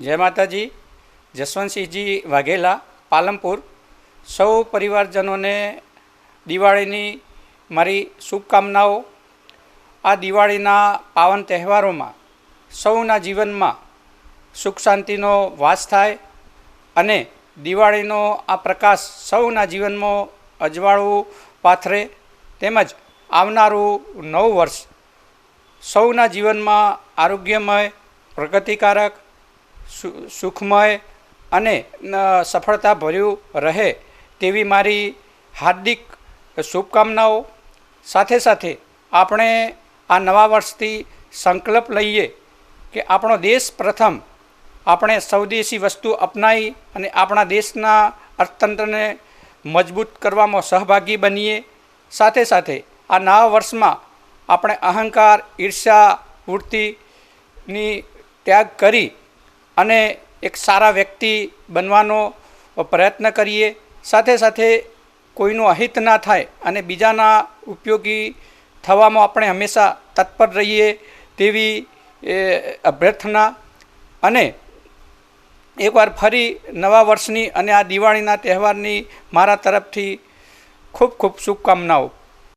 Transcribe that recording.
જય માતાજી. જસવંતસિંહજી વાઘેલા, પાલનપુર. સૌ પરિવારજનોને દિવાળીની મારી શુભકામનાઓ. આ દિવાળીના પાવન તહેવારોમાં સૌના જીવનમાં સુખ શાંતિનો વાસ થાય અને દિવાળીનો આ પ્રકાશ સૌના જીવનમાં અજવાળું પાથરે તેમજ આવનારું નવું વર્ષ સૌના જીવનમાં આરોગ્યમય, પ્રગતિકારક સુખમય અને સફળતા સફળતાભર્યું રહે તેવી મારી હાર્દિક શુભકામનાઓ. સાથે સાથે આપણે આ નવા વર્ષથી સંકલ્પ લઈએ કે આપણો દેશ પ્રથમ આપણે સ્વદેશી વસ્તુ અપનાવી અને આપણા દેશના અર્થતંત્રને મજબૂત કરવામાં સહભાગી બનીએ. સાથે સાથે આ નવા વર્ષમાં આપણે અહંકાર ઈર્ષા વૃત્તિની ત્યાગ કરી અને એક સારા વ્યક્તિ બનવાનો પ્રયત્ન કરીએ. સાથે સાથે કોઈનું અહિત ના થાય અને બીજાના ઉપયોગી થવામાં આપણે હંમેશા તત્પર રહીએ તેવી અભ્યર્થના. અને એકવાર ફરી નવા વર્ષની અને આ દિવાળીના તહેવારની મારા તરફથી ખૂબ ખૂબ શુભકામનાઓ.